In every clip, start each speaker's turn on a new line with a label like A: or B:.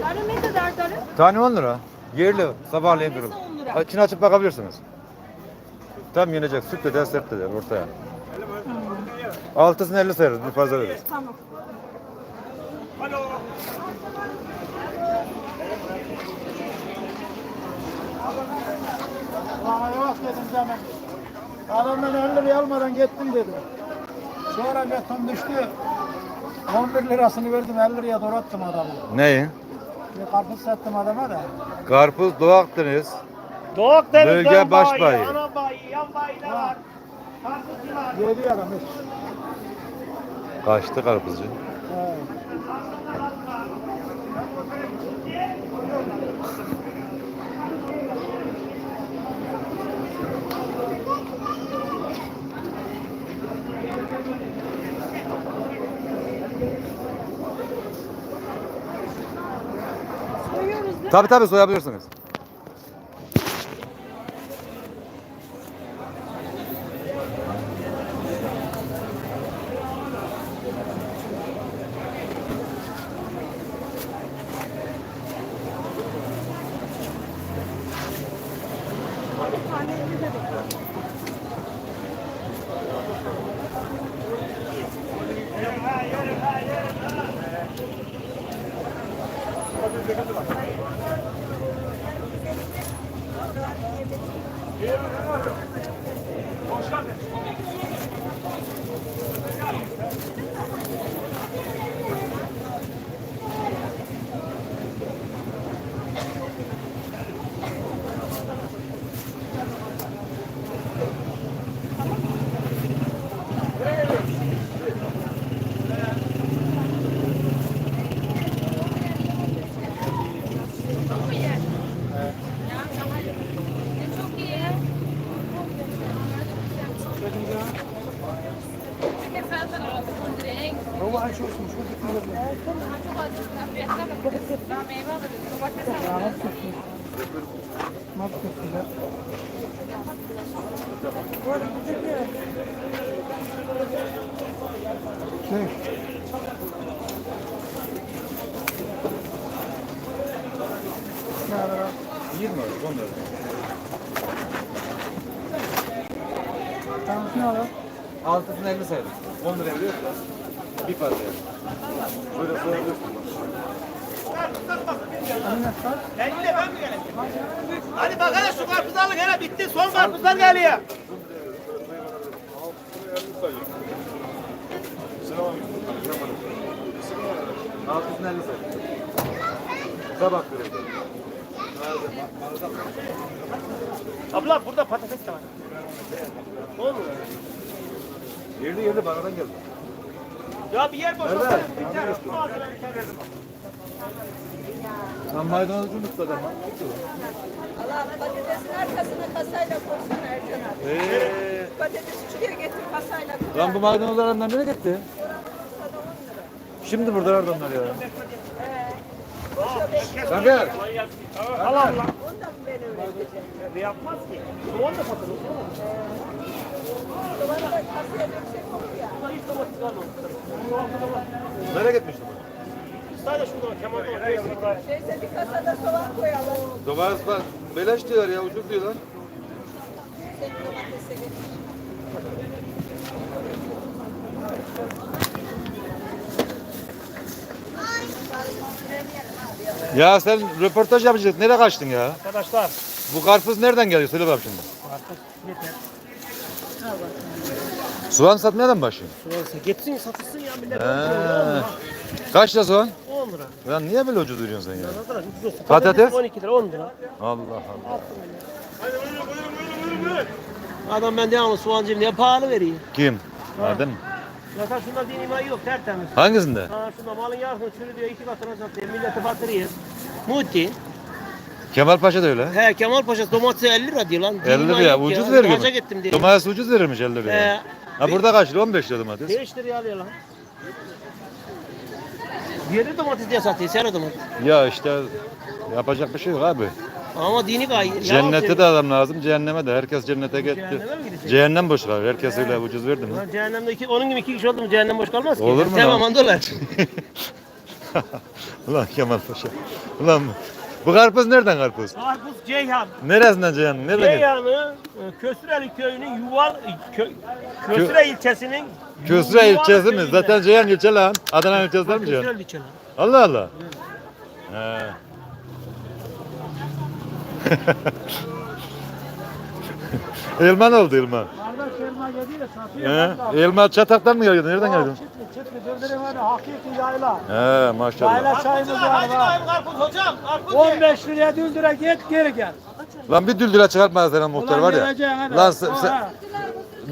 A: Tarım ne kadar tarım?
B: Tane 10 lira. Yerli sabahleyin
A: Tanesi
B: durum.
A: 10 lira.
B: İçini açıp bakabilirsiniz. Tam yenecek. Süt de der, sert de der ortaya. Altısını 50 sayarız. Bir fazla veririz.
A: Tamam.
C: Yok dedim zaman. Adamdan 50 liraya almadan gittim dedim. Sonra beton düştü. 11 lirasını verdim 50 liraya doğrattım adamı.
B: Neyi?
C: Bir karpuz sattım adama da.
B: Karpuz Doğu Akdeniz.
D: Doğuk
B: Bölge
D: Deniz'den
B: baş
D: bayi, ana bayi, yan bayi de var. Karpuzcular.
C: Yedi adam hiç.
B: Kaçtı karpuzcu.
C: He.
B: Tabi tabi soyabilirsiniz.
A: Tane 50 lira.
C: Şey. Kadar?
B: 20 lira. 10 lira.
C: Tanesini alalım.
B: Altısını 50 sayarız. 10 lira veriyor. Bir fazla yani. Şöyle?
D: Ben de ben mi geleyim? Hadi bak hele şu karpuzu alın hele bitti. Son karpuzlar geliyor.
B: Altısını 50 sayarız. Sabah.
D: Abla burada patates de var. Ne olur?
B: Yerli yerli banadan geldi.
D: Ya bir yer boş
B: Evet.
D: tane verdim.
B: Sen maydanozu unutma da.
E: Allah patatesin arkasına kasayla koysun Ercan abi.
B: Eee.
E: Patatesi şuraya getir kasayla koy.
B: Lan bu maydanozlardan nereye gitti? Şimdi burada nerede onlar ya? Kanka.
D: Al Allah.
E: Ondan mı ben öğreteceğim?
D: Ne yapmaz ki? Soğan da patates.
E: Sonra da kasaya döksek olur ya.
D: Bunlar hiç domates var mı?
B: Nereye gitmişti bu?
D: Sadece şurada var. Kemal'de var. Neyse
E: bir kasada soğan koyalım.
B: Domates bak. Beleş diyorlar ya ucuz diyorlar. Ya sen röportaj yapacaksın. Nereye kaçtın ya?
D: Arkadaşlar.
B: Bu karpuz nereden geliyor? Söyle bakayım şimdi.
D: Karpuz yeter.
B: Soğan satmaya da mı başlıyorsun?
D: Soğansa gitsin satılsın ya millet.
B: He.
D: 10 lira.
B: Kaç lira soğan?
D: 10 lira.
B: Lan niye böyle ucuz veriyorsun sen ya?
D: Ne kadar ucuz olsun.
B: Patates?
D: 12 lira 10 lira.
B: Allah Allah.
D: Adam ben devamlı soğancıyım diye pahalı veriyor.
B: Kim? Adem mi?
D: Zaten şunda din imayı yok tertemiz.
B: Hangisinde?
D: Ha şunda malın yarısını çürü diyor iki katına satıyor. Milleti batırıyor. Muti.
B: Kemal Paşa da öyle.
D: He Kemal Paşa domatesi 50 lira diyor lan. Din
B: 50
D: imayı
B: liraya
D: yok
B: ucuz
D: ya.
B: veriyor.
D: Hacca gittim diye.
B: Domates ucuz verirmiş 50 liraya.
D: He.
B: Ha burada kaç lira? 15 lira domates.
D: 5 liraya alıyor lan. Diğeri domates diye satıyor. Sera domates.
B: Ya işte yapacak bir şey yok abi.
D: Ama dini gayi.
B: Cennette de adam lazım, cehenneme de. Herkes cennete gitti.
D: Cehenneme mi gidecek?
B: Cehennem boş kalır. Herkes öyle ucuz verdi mi?
D: Lan cehennemde iki, onun gibi iki kişi oldu mu cehennem boş kalmaz ki.
B: Olur mu
D: Sen
B: lan?
D: aman dolar.
B: Ulan Kemal Paşa. Ulan bu- karpuz nereden karpuz?
D: Karpuz Ceyhan.
B: Neresinden cehennem? Nereden geldi?
D: Ceyhan'ı e, Kösüreli köyünün Yuval kö, Kösüre ilçesinin
B: Kösre
D: Yuval
B: ilçesi mi?
D: köyünde.
B: Zaten Ceyhan ilçe lan. Adana ilçesi değil mi Ceyhan?
D: Kösüreli ilçe lan.
B: Allah Allah. He. elma ne oldu elma?
C: Kardeş elma yedi de satıyor.
B: He. Elma çataktan mı geldi? Nereden geldi?
C: Çıtlı çıtlı döndürün hadi hakiki yayla.
B: He maşallah.
C: Yayla çayımız var
D: Hadi
C: var.
D: bakayım karpuz hocam. Karpuz ye.
C: 15 liraya düldüre git geri gel.
B: Lan bir düldüre çıkartma senin muhtar
C: Ulan
B: var ya.
C: hadi.
B: Lan sen,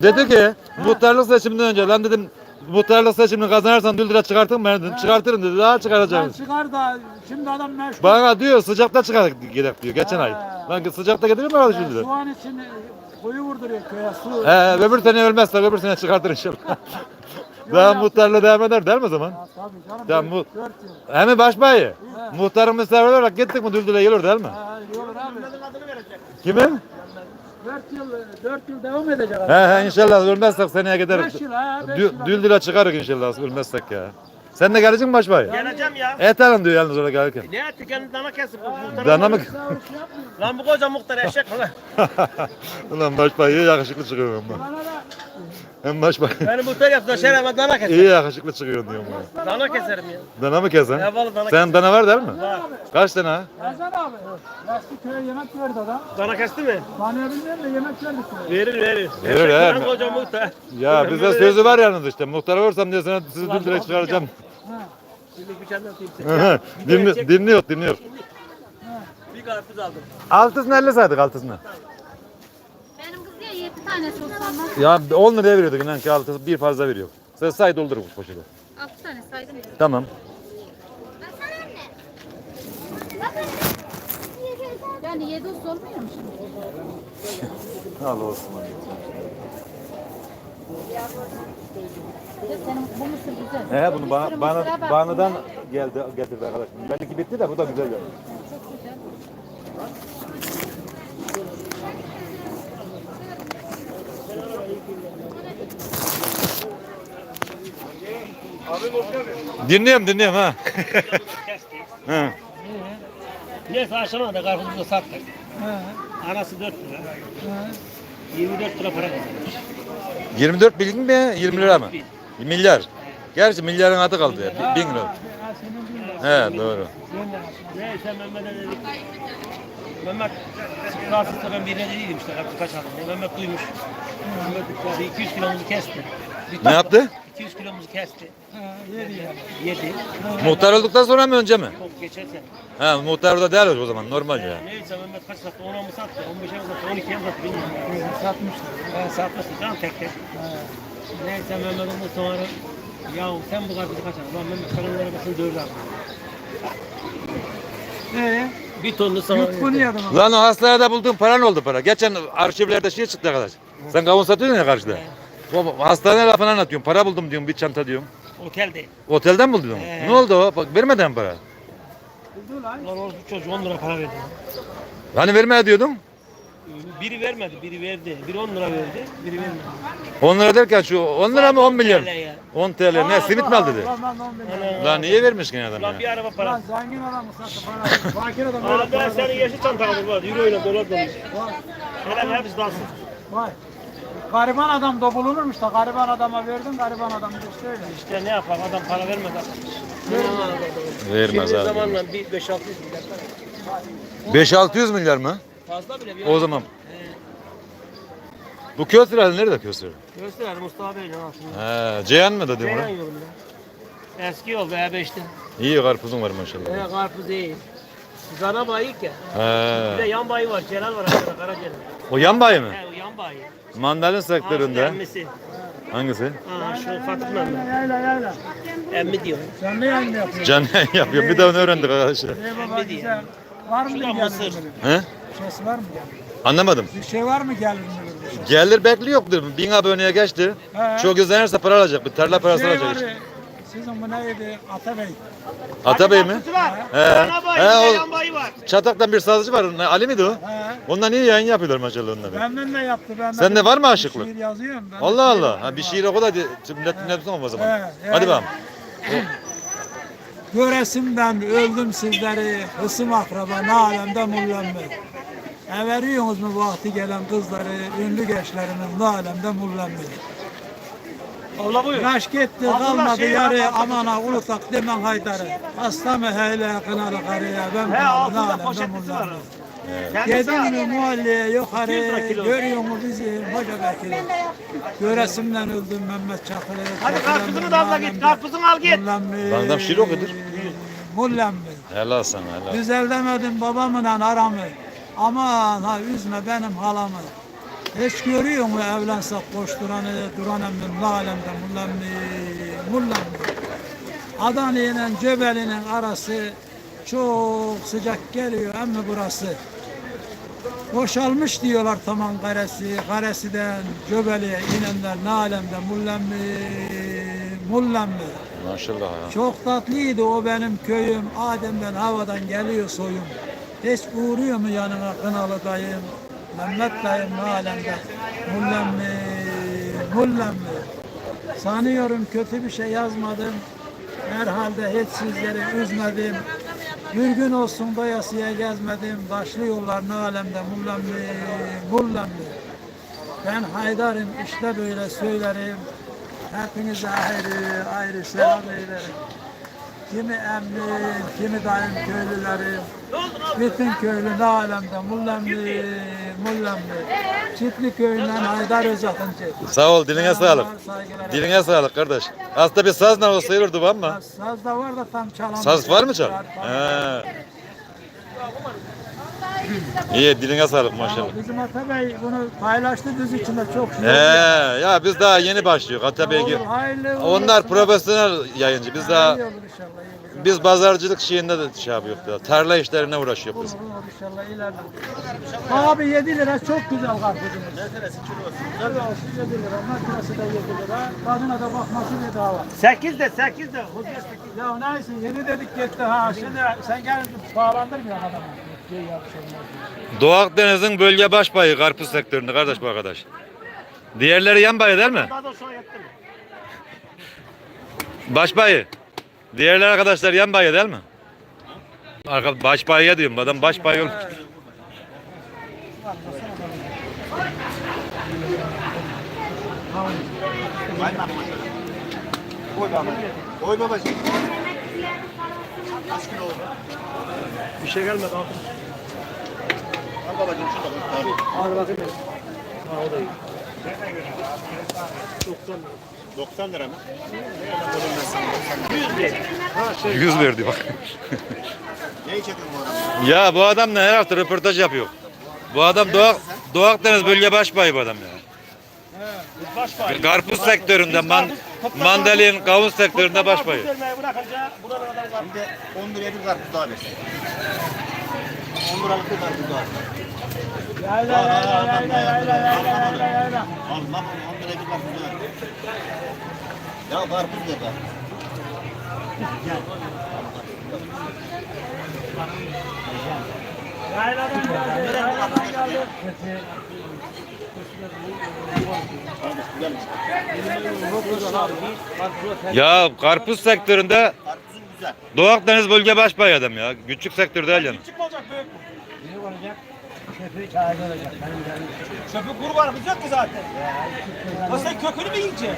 B: dedi ki muhtarlık seçiminden önce lan dedim muhtarlık seçimini kazanırsan düldüre çıkartın ben dedim çıkartırım dedi daha
C: Lan
B: çıkaracağım.
C: çıkar da şimdi adam meşgul.
B: Bana diyor sıcakta çıkar gerek diyor geçen ay. Lan sıcakta getirir mi kardeşim dedi.
C: Soğan için kuyu vurduruyor köye su.
B: He öbür sene ölmezse öbür sene çıkartır inşallah. Daha muhtarla devam eder değil mi o zaman?
C: Ya Tabii canım.
B: Tamam, bu-
C: Dört yıl.
B: Hem başbayı. Muhtarın misafir olarak gittik mi Düldül'e gelir değil mi?
C: Ha, iyi olur abi.
B: Kimin?
C: Dört yıl, dört yıl devam edecek.
B: He he inşallah ölmezsek seneye gideriz.
C: Beş yıl ha. Beş
B: Dü-
C: yıl.
B: Düldül'e çıkarız inşallah ölmezsek ya. Sen de geleceksin mi başbayı?
D: Geleceğim ya.
B: Et alın diyor yalnız orada gelirken.
D: Ne etti kendi dana kesip. muhtara
B: Dana mı?
D: Lan bu koca muhtar eşek falan.
B: Ulan başbayı iyi yakışıklı çıkıyor ama.
C: Bana da
B: Hem başbayı
D: Beni muhtar yaptılar şereme dana keser.
B: iyi yakışıklı çıkıyor diyorum ben.
D: Dana keserim ya.
B: Dana mı kesen?
D: Ya vallahi dana
B: Sen dana var değil mi? Kaç tane ha?
C: Hasan abi. Eski köye yemek verdi adam.
D: Dana kesti mi?
C: Tanıyor bilmiyorum da yemek verdik köye.
D: Verir verir.
B: Verir,
D: Eşek
B: he.
D: koca muhtar.
B: Ya bize sözü var yalnız işte. Muhtar olursam diye sana sizi Düldül'e çıkaracağım.
D: Şimdi bir size.
B: Dinli, dinliyor, dinliyor.
D: Bir karpuz aldım.
B: Altısını 50 saydık altısını.
F: Benim kız ya 7 tane olsa
B: Ya 10 liraya veriyorduk inan ki altısı bir fazla veriyor. Sen say doldur bu poşeti.
F: 6 tane saydım.
B: Tamam.
F: Yani 7 olsa olmuyor mu şimdi?
B: Al olsun.
F: Ya senin bu mısır güzel.
B: He bunu bana, bana, banadan geldi getirdi arkadaşım. Belki bitti de bu da güzel
F: güzel.
B: Dinliyorum dinliyorum ha. Hı.
D: Neyse aşamada da karpuzu da sattık. Anası 4 lira. 24 lira para kazanmış.
B: 24 bin mi 20 lira mı? Milyar. Gerçi milyarın adı kaldı ya. Bin lira. He doğru.
D: Neyse Mehmet'e dedik. Mehmet rahatsızsa ben birine dediydim işte kaç aldım. Mehmet duymuş. Mehmet dedi 200 kilomuzu kesti.
B: Ne yaptı?
D: 200 kilomuzu kesti.
C: Ha, yedi yani.
D: Yedi.
B: Muhtar olduktan sonra mı önce mi?
D: Çok geçerken.
B: Ha muhtar orada değil o zaman normal ya.
D: Neyse Mehmet kaç sattı? 10'a mı sattı? 15'e mi sattı? 12'ye mi sattı? Bilmiyorum.
C: Satmışlar.
D: Ben satmıştım canım tek tek. Neyse Mehmet ondan sonra ya sen bu karpuzu kaç aldın? Lan Mehmet kanın arabasını dövdü abi.
C: Ee,
D: Bir tonlu sana.
B: Lan o hastanede bulduğun para ne oldu para? Geçen arşivlerde şey çıktı arkadaş. Sen kavun satıyorsun ya karşıda. O hastane lafını anlatıyorum. Para buldum diyorum bir çanta diyorum.
D: Otelde.
B: Otelden buldun.
D: He.
B: Ne oldu o? Bak vermeden para.
C: Buldu lan.
D: O çocuğu 10 lira para verdi.
B: Hani vermeye diyordun?
D: Biri vermedi, biri verdi. Biri 10 lira verdi, biri vermedi.
B: 10 lira derken şu 10 lira mı 10 milyar?
D: TL ya.
B: 10 TL ne simit mi al dedi?
C: Lan.
D: Ana.
B: Niye vermiş ki adam
D: Lan
B: ya?
D: bir araba
C: Lan
D: para.
C: zengin adam mı sattı para? Fakir adam böyle
D: Abi ben
C: para.
D: senin yeşil çantanı var. Euro ile dolar dönmüş. Hele hepsi dansın.
C: Vay. Gariban adam da bulunurmuş da gariban adama verdin gariban adam da söyle.
D: İşte ne yapalım adam para vermez adam.
B: Vermez
D: Şimdi
B: abi.
D: zamanla bir 5-600 milyar para.
B: 5-600 milyar mı?
D: Fazla bile bir
B: O zaman. Bu köstürer nerede köstürer?
D: Göster Mustafa Bey'le aslında.
B: He, Ceyhan mı ona?
D: yolunda. Eski yol B5'te.
B: İyi karpuzun var maşallah.
D: Ee, karpuz değil. Zana bayık ya. Bir de
B: He.
D: yan bayi var. Celal var aşağıda Kara Celal.
B: O yan bayi mi?
D: He o yan bayi.
B: Mandalin
D: Ağzının
B: sektöründe.
D: emmisi.
B: Hangisi?
D: Ha şu.
C: Yayla yayla.
D: Emmi diyor.
C: Ne yayın yapıyorsun?
B: Can yapıyor. Bir de onu öğrendik arkadaşlar.
C: Baba güzel. Var mı
D: Şuradan
C: gelin
D: mısır.
B: He?
C: Şeysi var mı?
B: Anlamadım.
C: Bir şey var mı gelin müdür?
B: Gelir bekliyordur. Bin aboneye geçti.
C: He.
B: Çok izlenirse para alacak. Bir tarla parası
C: Şey var
B: alacak işte.
C: ya, Sizin bu neydi? Atabey.
B: Atabey mi?
D: Var.
B: He. He, o-
D: var.
B: Çatak'tan bir sazcı var. Ali miydi o?
C: He.
B: Ondan iyi yayın yapıyorlar maşallah onunla. be.
C: Benden de yaptı. Ben
B: Sende var mı aşıklık?
C: Şiir yazıyorum. Ben de
B: Allah Allah. Ha, bir şiir oku da hadi. Millet dinlesin o zaman.
C: He, he.
B: Hadi bakalım.
C: Göresimden öldüm sizleri, hısım akraba ne alemde mullenme. Everiyorsunuz mu vakti gelen kızları, ünlü gençlerimiz ne alemde mullenme.
D: Allah buyur.
C: Yaş gitti kalmadı
D: şey
C: yarı
D: yapar,
C: aman ha ulutak demen haydarı. Hasta mı hele kınalı karıya ben
D: He altında
C: alemde
D: poşetlisi var.
C: Yedin mi muhalliye
D: 200
C: yukarı,
D: lira kilo.
C: görüyor mu bizi hoca bekiri. Göresimden öldüm Mehmet Çakır'ı.
D: Hadi karpuzunu da al git. Karpuzunu al git.
B: adam şiir okudur.
C: Mullenme.
B: Helal sana helal.
C: Güzel demedim babamla aramı. Aman ha üzme benim halamı. Hiç görüyor mu evlensek boş duranı, duran emmim alemde mullemli, mullemli. Adana ile Cebeli'nin arası çok sıcak geliyor emmi burası. Boşalmış diyorlar tamam karesi, karesinden Cebeli'ye inenler ne alemde mullemli, mullemli.
B: Maşallah ya.
C: Çok tatlıydı o benim köyüm. Adem'den havadan geliyor soyum. Hiç uğruyor mu yanına kınalı dayım? Mehmet dayım ne alemde? Mullem mi? Sanıyorum kötü bir şey yazmadım. Herhalde hiç sizleri üzmedim. Bir gün olsun doyasıya gezmedim. Başlı yollar ne alemde? Mullem mi? Ben Haydar'ım işte böyle söylerim. Hepinize ayrı ayrı selam ederim. Kimi emmi, kimi dayım köylülerim. Bütün köylü ne alemde mullemli, mullemli. Çiftli köyünden Haydar Özakıncı.
B: Sağ ol diline sağlık. Diline sağlık kardeş. Aslında bir sazla o sayılırdı bu ama.
C: Saz da var da tam çalamıyor.
B: Saz var mı çal? He. İyi diline sağlık maşallah.
C: Bizim Atabey bunu paylaştı biz içinde çok şey.
B: He ya biz daha yeni başlıyoruz Atabey gibi. Onlar profesyonel yayıncı. Biz daha
C: İyi olur inşallah.
B: Biz pazarcılık şeyinde de şey yapıyoruz. daha. Tarla işlerine uğraşıyoruz biz.
C: Olur inşallah ileride. Abi 7 lira çok güzel karpuzumuz. Ne tanesi kilosu? Kilosu 7 lira, makinesi de 7 lira. Kadına da bakması bedava.
D: 8 de 8 de.
C: Ya neyse yeni dedik gitti ha. Şimdi sen gel bağlandırmıyor adamı. Şey yapsın.
B: Doğu Akdeniz'in bölge başbayı karpuz sektöründe kardeş bu arkadaş. Diğerleri yan bayı değil mi?
D: Daha da sonra yattım.
B: Başbayı. Diğerler arkadaşlar yan bayı değil mi? Arka, başbayıya diyorum. Adam başbayı olmuş.
G: Oy babacığım.
D: Bir şey gelmedi altın.
G: Al babacığım şunu da.
D: Al bakayım. Ha o da iyi.
G: 90 lira mı?
D: 100 lira. Ha şey.
B: 100 verdi bak.
G: Ne çekin bu arada?
B: ya bu adamla her hafta röportaj yapıyor. Bu adam Doğu, Doğu Akdeniz bölge başbayı bu adam ya.
D: Biz baş bayı.
B: Karpuz sektöründe, man, mandalin, kavun sektöründe başbayı.
D: Adam.
G: Şimdi 10 liraya bir karpuz daha versin. 10 liralık bir karpuz daha.
C: Yayla yayla yayla yayla yayla yayla.
G: Allah 10 liraya bir karpuz daha. Ya karpuz ver karpuz.
B: Ya karpuz sektöründe
G: Karpuzun güzel.
B: Doğu Akdeniz bölge başbayı adam ya. Küçük sektör değil yani.
D: Küçük mü olacak büyük mü? Büyük olacak. Çöpü çayda olacak. Benim canım. Çöpü kurbanımız yok ki zaten. O sen kökünü mü yiyeceksin?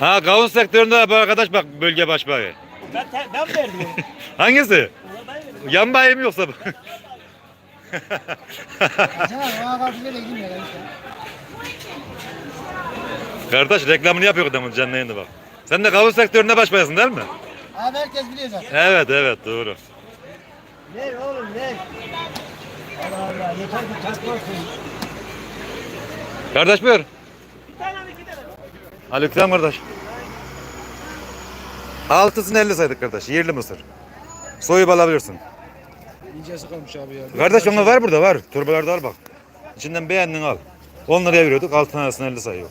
B: Ha kavun sektöründe de bu arkadaş bak bölge başbayı.
D: Ben, te, ben verdim onu.
B: Hangisi?
D: Ona ben verdim.
B: Yan bayi mi yoksa bu? Kardeş reklamını yapıyor adamın canlı yayında bak. Sen de kavun sektöründe başbayasın değil mi?
C: Abi herkes biliyor zaten.
B: Evet evet doğru.
D: Ne oğlum ne? Allah Allah yeter ki.
B: Kardeş buyur.
D: Bir tane mi iki tane mi?
B: Aleyküm kardeş. Altısını 50 saydık kardeş. Yerli mısır. Soyup alabilirsin.
C: İncesi kalmış abi ya.
B: Kardeş onlar var burada var. Torbalarda al bak. İçinden beğendin al. 10 liraya veriyorduk. Altı tanesini 50 sayıyor.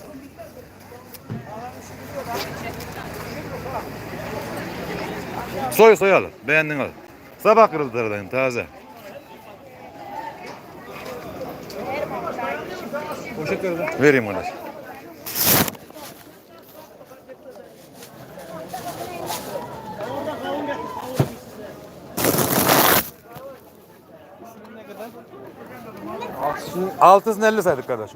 B: Soy soy al. Beğendin al. Sabah kırıldı aradan taze.
D: Poşet ver
B: Vereyim kardeş. Altısını 50 saydık kardeş.